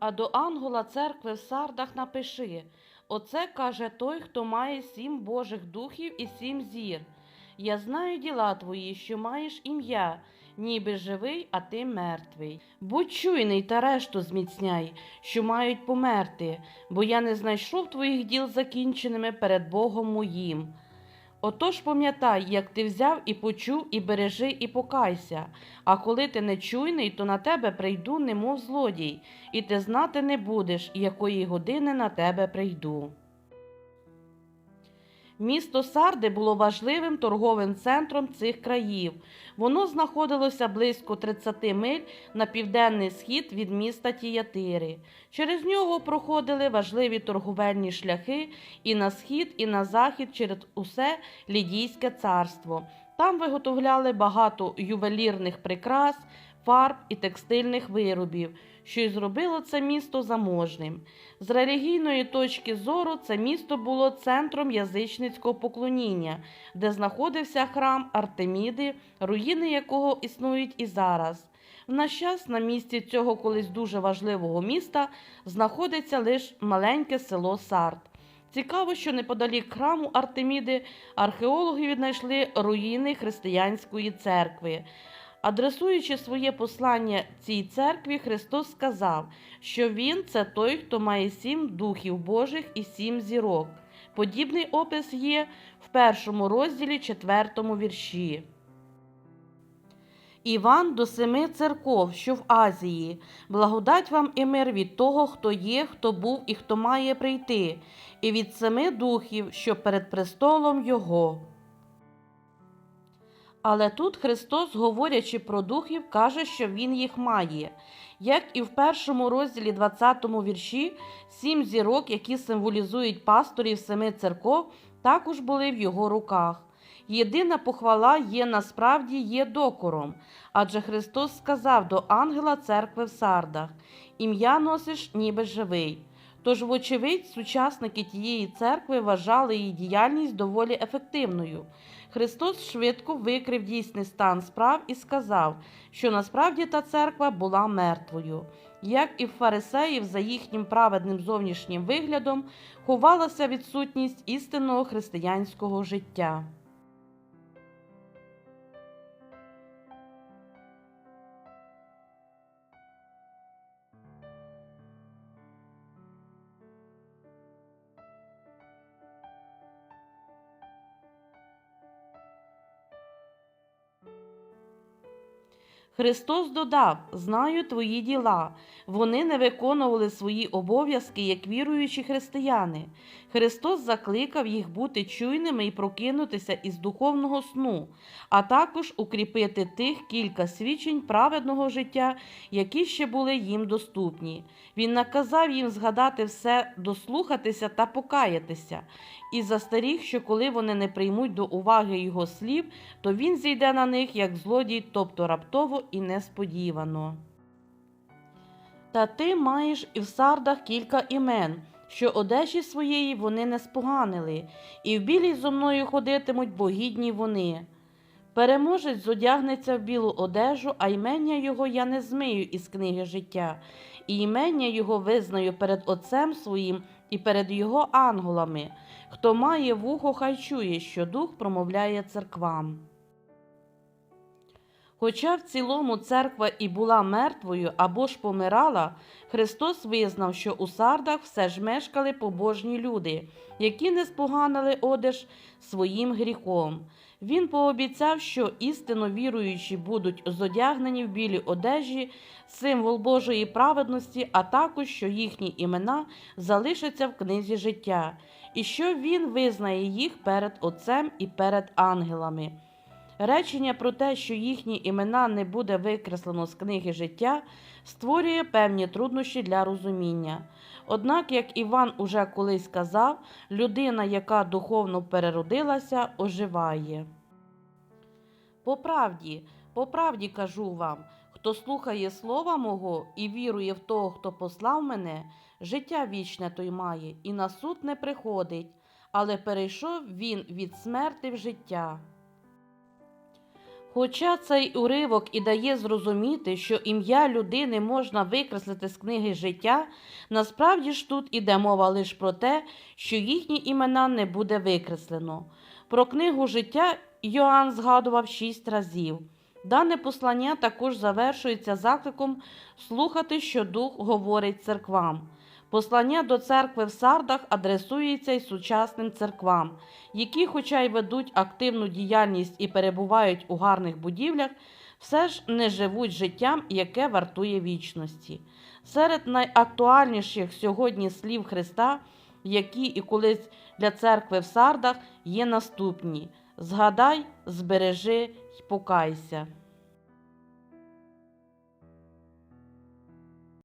А до ангела церкви в сардах напиши Оце каже той, хто має сім Божих духів і сім зір. Я знаю діла твої, що маєш ім'я, ніби живий, а ти мертвий. Будь чуйний та решту зміцняй, що мають померти, бо я не знайшов твоїх діл закінченими перед Богом моїм. Отож пам'ятай, як ти взяв і почув, і бережи, і покайся. А коли ти не чуйний, то на тебе прийду, немов злодій, і ти знати не будеш, якої години на тебе прийду. Місто Сарди було важливим торговим центром цих країв. Воно знаходилося близько 30 миль на південний схід від міста Тіятири. Через нього проходили важливі торговельні шляхи і на схід, і на захід через усе Лідійське царство. Там виготовляли багато ювелірних прикрас, фарб і текстильних виробів, що й зробило це місто заможним. З релігійної точки зору це місто було центром язичницького поклоніння, де знаходився храм Артеміди, руїни якого існують і зараз. В наш час на місці цього колись дуже важливого міста знаходиться лише маленьке село Сарт. Цікаво, що неподалік храму Артеміди археологи віднайшли руїни християнської церкви. Адресуючи своє послання цій церкві, Христос сказав, що Він це той, хто має сім духів Божих і сім зірок. Подібний опис є в першому розділі четвертому вірші. Іван до семи церков, що в Азії, благодать вам і мир від того, хто є, хто був і хто має прийти, і від семи духів, що перед престолом Його. Але тут Христос, говорячи про духів, каже, що Він їх має. Як і в першому розділі 20 вірші, сім зірок, які символізують пасторів семи церков, також були в його руках. Єдина похвала є насправді є докором, адже Христос сказав до ангела церкви в Сардах: ім'я носиш, ніби живий. Тож, вочевидь, сучасники тієї церкви вважали її діяльність доволі ефективною. Христос швидко викрив дійсний стан справ і сказав, що насправді та церква була мертвою. Як і в фарисеїв, за їхнім праведним зовнішнім виглядом ховалася відсутність істинного християнського життя. Христос додав: Знаю твої діла. Вони не виконували свої обов'язки як віруючі християни. Христос закликав їх бути чуйними і прокинутися із духовного сну, а також укріпити тих кілька свідчень праведного життя, які ще були їм доступні. Він наказав їм згадати все, дослухатися та покаятися, і застеріг, що коли вони не приймуть до уваги його слів, то він зійде на них як злодій, тобто раптово і несподівано. Та ти маєш і в сардах кілька імен, що одежі своєї вони не споганили, і в білій зо мною ходитимуть, бо гідні вони. Переможець зодягнеться в білу одежу, а ймення його я не змию із книги життя, і імення його визнаю перед Отцем своїм і перед його ангелами. Хто має вухо, хай чує, що дух промовляє церквам. Хоча в цілому церква і була мертвою або ж помирала, Христос визнав, що у сардах все ж мешкали побожні люди, які не споганили одеж своїм гріхом. Він пообіцяв, що істинно віруючі будуть зодягнені в білі одежі, символ Божої праведності, а також що їхні імена залишаться в книзі життя, і що він визнає їх перед Отцем і перед ангелами. Речення про те, що їхні імена не буде викреслено з книги життя, створює певні труднощі для розуміння. Однак, як Іван уже колись сказав, людина, яка духовно переродилася, оживає. По правді, по правді кажу вам, хто слухає слова мого і вірує в того, хто послав мене, життя вічне той має, і на суд не приходить, але перейшов він від смерти в життя. Хоча цей уривок і дає зрозуміти, що ім'я людини можна викреслити з книги життя, насправді ж тут іде мова лише про те, що їхні імена не буде викреслено. Про книгу життя Йоанн згадував шість разів. Дане послання також завершується закликом слухати, що Дух говорить церквам. Послання до церкви в Сардах адресується й сучасним церквам, які, хоча й ведуть активну діяльність і перебувають у гарних будівлях, все ж не живуть життям, яке вартує вічності. Серед найактуальніших сьогодні слів Христа, які і колись для церкви в Сардах є наступні: Згадай, збережи й покайся.